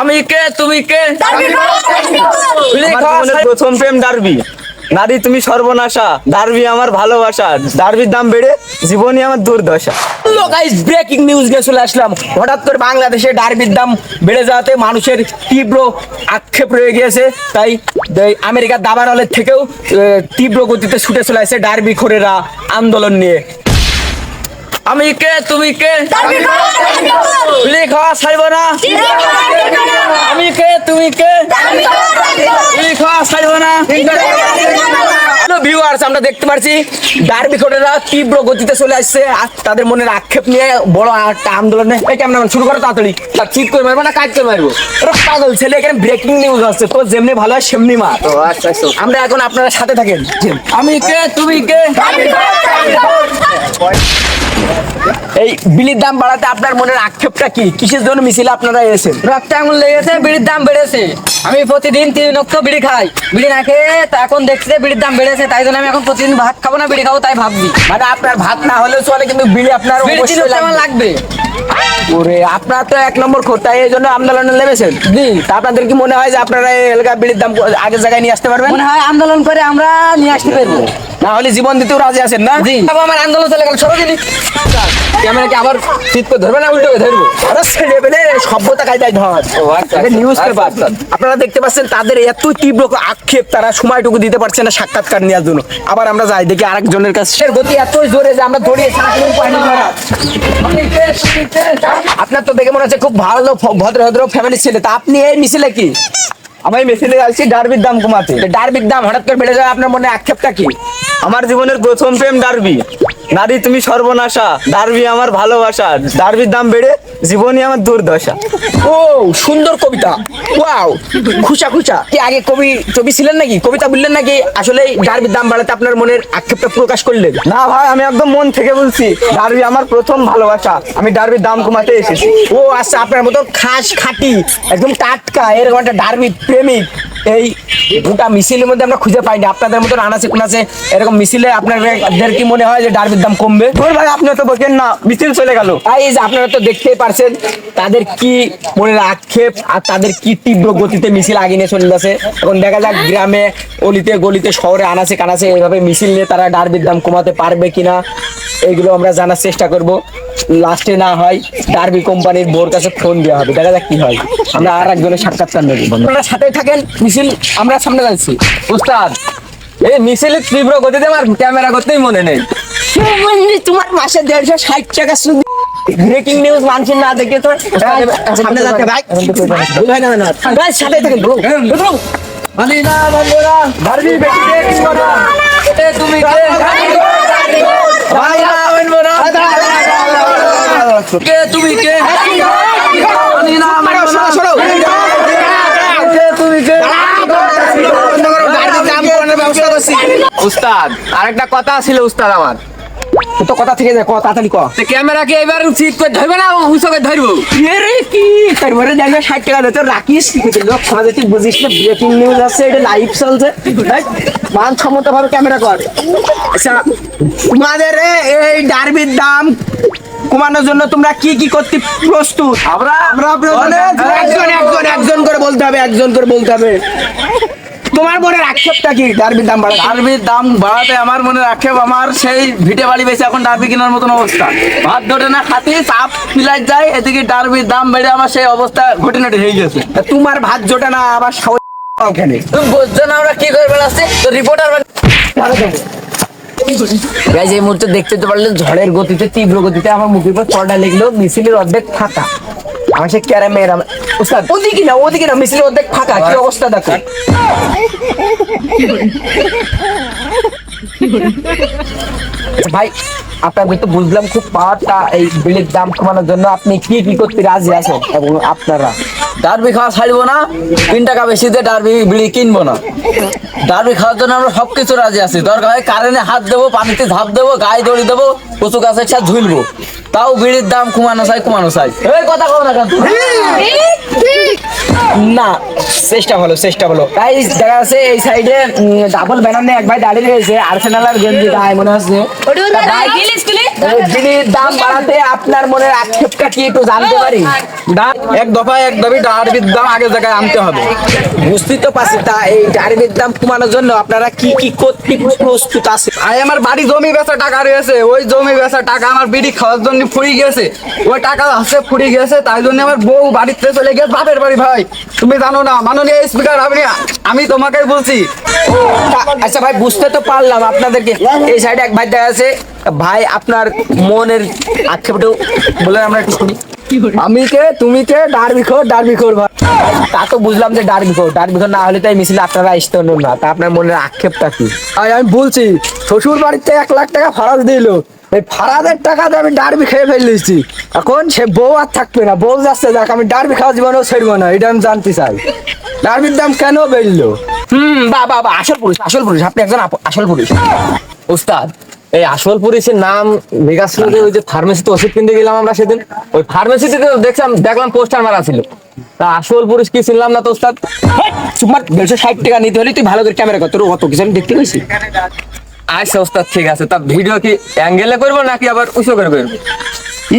আমি কে? তুমি কে? প্রথম প্রেম ডারবি নারী তুমি সর্বনাশা। ডারবি আমার ভালোবাসা। ডারবির দাম বেড়ে জীবনই আমার দুর্দশা। গাইস ব্রেকিং নিউজ নিয়ে চলে আসলাম। হঠাৎ করে বাংলাদেশে ডারবির দাম বেড়ে যাওয়াতে মানুষের তীব্র আক্ষেপ রয়ে গিয়েছে। তাই আমেরিকার দাবার হলের থেকেও তীব্র গতিতে ছুটে চলে আসছে ডারবি খোরেরা আন্দোলন নিয়ে। আমি কে? তুমি কে? গুলি খাওয়া ছাড়বো না। আমি কে? তুমি কে? গুলি খাওয়া ছাড়বো না। হ্যালো ভিউয়ার্স আমরা দেখতে পাচ্ছি ডার্বি খোরেরা তীব্র গতিতে চলে আসছে। আর তাদের মনের আক্ষেপ নিয়ে বড় একটা আন্দোলনে এই ক্যামেরাম্যান শুরু করো তাড়াতাড়ি। চিট করে মারবো না কাজ করে মারবো? ওরা পাগল ছেলে এখানে ব্রেকিং নিউজ আসছে তো যেমনি ভালো হয় সেমনি মার। আমরা এখন আপনারা সাথে থাকেন। আমি কে? তুমি কে? এই বিলির দাম বাড়াতে আপনার মনের আক্ষেপটা কি? কিসের জন্য মিছিলে আপনারা এসেছেন রক্ত আঙুল লেগেছে বিড়ির দাম বেড়েছে। আমি প্রতিদিন তিন অক্ত বিড়ি খাই। বিড়ি না খেয়ে এখন দেখছি যে বিড়ির দাম বেড়েছে তাই জন্য আমি এখন প্রতিদিন ভাত খাব না বিড়ি খাব তাই ভাবছি। মানে আপনার ভাত না হলেও চলে কিন্তু বিড়ি আপনার অবশ্যই। লাগবে। ওরে আপনার তো এক নম্বর খোঁটা এই জন্য আন্দোলনে নেমেছেন? জি। তা আপনাদের কি মনে হয় যে আপনারা এলাকা বিড়ির দাম আগের জায়গায় নিয়ে আসতে পারবেন? মনে হয় আন্দোলন করে আমরা নিয়ে আসতে পারব। না হলে জীবন দিতেও রাজি আছেন না? আমার আন্দোলন চলে গেল সরো দিনই ক্যামেরা কি আবার চিত করে ধরবে না উল্টো ধরবো? আরে ছেড়ে পেলে সভ্যতা কায়দায় ধর। নিউজ পেপার আপনারা দেখতে পাচ্ছেন তাদের এত তীব্র আক্ষেপ তারা সময়টুকু দিতে পারছে না সাক্ষাৎকার নেওয়ার জন্য। আবার আমরা যাই দেখি আরেকজনের কাছে। সে গতি এতই জোরে যে আমরা ধরা। আপনার তো দেখে মনে হচ্ছে খুব ভালো ভদ্র ভদ্র ফ্যামিলির ছেলে। তা আপনি এই মিছিলে কি? আমি মেশিনে যাচ্ছি ডারবির দাম কমাতে। ডার্বির দাম হঠাৎ করে বেড়ে যায় আপনার মনে আক্ষেপটা কি? আমার জীবনের প্রথম প্রেম ডারবি। নারী তুমি সর্বনাশা। ডারবি আমার ভালোবাসা। ডারবির দাম বেড়ে জীবনই আমার দুর্দশা। ও সুন্দর কবিতা। ওয়াও খুশা খুশা কি আগে কবি কবি ছিলেন নাকি? কবিতা বললেন নাকি? আসলে ডারবির দাম বাড়াতে আপনার মনের আক্ষেপটা প্রকাশ করলেন। না ভাই আমি একদম মন থেকে বলছি ডারবি আমার প্রথম ভালোবাসা। আমি ডারবির দাম কমাতে এসেছি। ও আচ্ছা আপনার মতো খাস খাটি একদম টাটকা এরকম একটা ডারবি প্রেমিক এই গোটা মিছিলের মধ্যে আমরা খুঁজে পাইনি। আপনাদের মতো আনাচে কোনাচে এরকম মিছিলে আপনাদের কি মনে হয় যে ডারবির দাম কমবে? ভাই আপনি তো বকেন না মিছিল চলে গেল। তাই যে আপনারা তো দেখতেই পারছেন তাদের কি মনের আক্ষেপ আর তাদের কি তীব্র গতিতে মিছিল আগে নিয়ে চলে গেছে? এখন দেখা যাক গ্রামে অলিতে গলিতে শহরে আনাচে কানাচে এইভাবে মিছিল নিয়ে তারা ডার্বির দাম কমাতে পারবে কিনা এইগুলো আমরা জানার চেষ্টা করব। লাস্টে না হয় ডার্বি কোম্পানির বোর কাছে ফোন দেওয়া হবে। দেখা যাক কি হয়। আমরা আর একজনের সাক্ষাৎকার নেব। আপনারা সাথে থাকেন মিছিল আমরা সামনে যাচ্ছি উস্তাদ এই মিছিলের তীব্র গতিতে আমার ক্যামেরা করতেই মনে নেই তোমার মাসে দেড়শো ষাট টাকা শুধু ব্রেকিং নিউজ মানছেন না দেখে তো সামনে যাচ্ছে ভাই ভুল না না ভাই সাথে থাকেন bro. Bro, মানি না বন্ধুরা ডারবি বেটিতে করো এ তুমি কে ভাই না বলব কে তুমি কে মানি না কে তুমি কে উস্তাদ আরেকটা কথা ছিল উস্তাদ আমার। তো কথা থেকে যায় কথা তাড়াতাড়ি কর ক্যামেরা কি এবার উচিত করে ধরবে না উঁচুকে ধরবো? এরে কি তারপরে দেখবে ষাট টাকা দিতে রাখিস লোক সমাজে তুই বুঝিস না ব্রেকিং নিউজ আছে এটা লাইভ চলছে। দেখ, মানসম্মত ভাবে ক্যামেরা কর। আচ্ছা তোমাদের এই ডারবির দাম কমানোর জন্য তোমরা কি কি করতে প্রস্তুত? আমরা আমরা একজন একজন একজন করে বলতে হবে একজন করে বলতে হবে। তোমার মনের আক্ষেপটা কি? ডারবির দাম বাড়া ডারবির দাম বাড়াতে আমার মনে আক্ষেপ আমার সেই ভিটে বাড়ি বেশি এখন ডারবি কেনার মতন অবস্থা। ভাত ধরে না খাতি চাপ পিলাই যায় এদিকে ডারবির দাম বেড়ে আমার সেই অবস্থা ঘটনাটি হয়ে গেছে। তোমার ভাত জোটে না আবার সাহস ওখানে তুমি বুঝছ না আমরা কি করে বেড়াচ্ছি? তো রিপোর্টার গাইজ এই মুহূর্তে দেখতে তো পারলেন ঝড়ের গতিতে তীব্র গতিতে আমার মুখের উপর চড়া লেগলো মিছিলের অর্ধেক ফাঁকা। আমার সে ক্যারামেরা উস্তাদ ওদিকে না ওদিকে না মিছিল অর্ধেক ফাঁকা, কি অবস্থা দেখো? ভাই, আপনার তো বুঝলাম খুব পাওয়ারটা এই বিলের দাম কমানোর জন্য আপনি কি কি করতে রাজি আছেন এবং আপনারা? ডারবি খাওয়া ছাড়বো না তিন টাকা বেশি দিয়ে ডারবি বিড়ি কিনবো না। ডারবি খাওয়ার জন্য আমরা সবকিছু রাজি আছি। দরকার হয় কারেন্টে হাত দেবো পানিতে ঝাঁপ দেবো গায়ে দড়ি দেবো কচু গাছের সাথে ঝুলবো তাও বিড়ির দাম কমানো চাই কমানো চাই। এই কথা কও না কেন? না চেষ্টা ভালো চেষ্টা ভালো। তাই দেখা যাচ্ছে এই সাইডে ডাবল ব্যানার নিয়ে এক ভাই দাঁড়িয়ে রয়েছে আর্সেনাল আর গেঞ্জি গায়ে মনে হচ্ছে। দাম বাড়াতে আপনার মনের আক্ষেপটা কি একটু জানতে পারি? এক দফায় এক দাবি ডারবির দাম আগের জায়গায় আনতে হবে। তো পারছি তা এই ডারবির দাম কমানোর জন্য আপনারা কি কি করতে প্রস্তুত আছে? আই আমার বাড়ি জমি বেচা টাকা রয়েছে ওই জমি বেচা টাকা আমার বিড়ি খাওয়ার জন্য ফুরি গেছে ওই টাকা হাসে ফুরি গেছে তাই জন্য আমার বউ বাড়িতে চলে গেছে বাপের বাড়ি ভাই। তুমি জানো না মাননীয় স্পিকার আপনি আমি তোমাকে বলছি। আচ্ছা ভাই বুঝতে তো পারলাম আপনাদেরকে। এই সাইডে এক ভাই দেখা আছে। ভাই আপনার মনের আক্ষেপটাও বলে আমরা একটু শুনি। আমি কে? তুমি কে? ডারবি খোর ডারবি খোর ভাই। তা তো বুঝলাম যে ডারবি খোর। ডারবি খোর না হলে তাই মিছিলে আপনারা আসতে না। তা আপনার মনের আক্ষেপটা কি? আমি বলছি শ্বশুর বাড়িতে এক লাখ টাকা ফারাজ দিল। এই ফারাজের টাকাতে আমি ডারবি খেয়ে ফেলেছি এখন সে বউ আর থাকবে না। বউ যাচ্ছে দেখ আমি ডারবি খাওয়া জীবনেও ছেড়বো না। এটা আমি জানতে চাই। ডারবির দাম কেন বেড়লো? হুম বা বা বা আসল পুরুষ আসল পুরুষ। আপনি একজন আসল পুরুষ। উস্তাদ এই আসল পুলিশের নাম ওই যে ফার্মেসিতে ওষুধ কিনতে গেলাম আমরা সেদিন। ওই ফার্মেসিতে দেখলাম দেখলাম পোস্টার মারা ছিল। তা আসল পুলিশ কি চিনলাম না তো উস্তাদ তোমার দেড়শো ষাট টাকা নিতে হলে তুই ভালো করে ক্যামেরা কর। তোর অত কিছু আমি দেখতে পেয়েছি আচ্ছা উস্তাদ ঠিক আছে। তা ভিডিও কি অ্যাঙ্গেলে করব নাকি আবার উঁচু করে করব?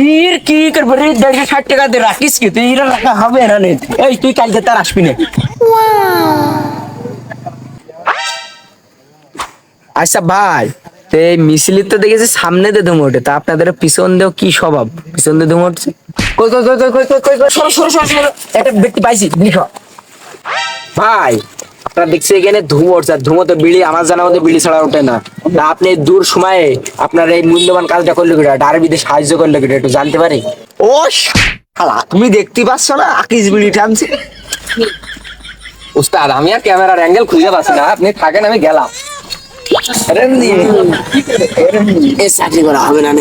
ইর কি করব রে দেড়শো ষাট টাকা দিয়ে রাখিস কি? তুই ইরা রাখা হবে না নে এই তুই কালকে তার আসবি না। আচ্ছা ভাই। তো দেখেছি সামনে দিয়ে ধুমে ওঠে। তা আপনাদের পিছন দেও কি স্বভাব? পিছন দিয়ে কই কই কই কই কই কই একটা ব্যক্তি পাইছি ভাই দেখছি এখানে তো বিড়ি আমার জানা মতো বিড়ি ছাড়া ওঠে না। তা আপনি দূর সময়ে আপনার এই মূল্যবান কাজটা করলে কিটা ডারবিতে সাহায্য করলে কিটা একটু জানতে পারি? ও শালা তুমি দেখতে পাচ্ছ না? আকিস বিড়ি টানছে উস্তাদ আমি আর ক্যামেরার অ্যাঙ্গেল খুঁজে পাচ্ছি না। আপনি থাকেন আমি গেলাম। এ চাকরি করা হবে না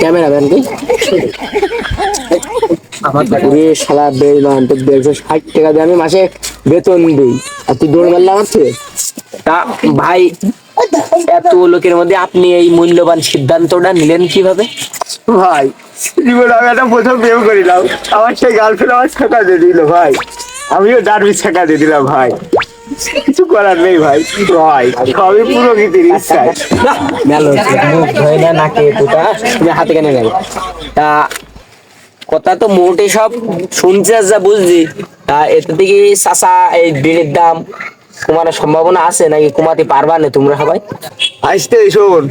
ক্যামেরা ব্যান তুই আমার শালা বেইমান তো দেড়শো ষাট টাকা দিয়ে আমি মাসে বেতন দিই। আর তুই দৌড় মারলে আমার তা ভাই এত লোকের মধ্যে আপনি এই মূল্যবান সিদ্ধান্তটা নিলেন কীভাবে? ভাই জীবনে আমি একটা প্রথম প্রেম করিলাম। আমার সেই গার্লফ্রেন্ড আমার ছেঁকা দিয়ে দিল ভাই। আমিও ডারবি ছেঁকা দিয়ে দিলাম ভাই। কিছু করার নেই ভাই সবই পুরোহিতের ইচ্ছায় মেলো ধরে না নাকে পুটা তুমি হাতে কেন নেবে? তা কথা তো মোটে সব শুনছি আর যা বুঝছি। তা এতে থেকে চাষা এই বিড়ির দাম কমানোর সম্ভাবনা আছে নাকি কমাতে পারবা না তোমরা সবাই? আসতে শোন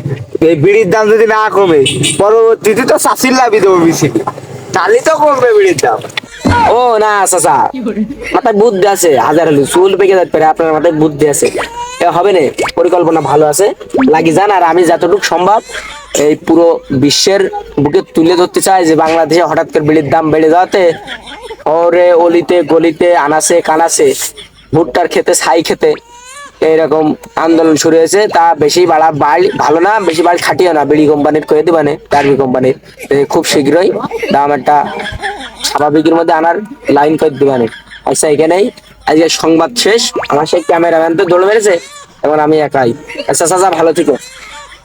এই বিড়ির দাম যদি না কমে পরবর্তীতে তো চাষির লাভই দেবো বেশি। তাহলে তো কমবে বিড়ির দাম। ও না চাষা মাথায় বুদ্ধি আছে। হাজার হলে চুল পেকে যেতে পারে আপনার মাথায় বুদ্ধি আছে। হবে না পরিকল্পনা ভালো আছে। লাগি যান আর আমি যতটুকু সম্ভব এই পুরো বিশ্বের বুকে তুলে ধরতে চাই যে বাংলাদেশে হঠাৎ করে বিড়ির দাম বেড়ে যাওয়াতে ওরে অলিতে গলিতে আনাসে কানাসে ভুট্টার খেতে ছাই খেতে এইরকম আন্দোলন শুরু হয়েছে। তা বেশি বাড়া বাড়ি ভালো না, বেশি বাড়ি খাটিও না। বিড়ি কোম্পানির করে দিবানে টার্বি কোম্পানির খুব শীঘ্রই দাম একটা স্বাভাবিকের মধ্যে আনার লাইন করে দিবানে আচ্ছা এখানেই আজকে সংবাদ শেষ। আমার সেই ক্যামেরাম্যান তো দৌড় মেরেছে এবং আমি একাই। আচ্ছা চাচা, ভালো থেকো।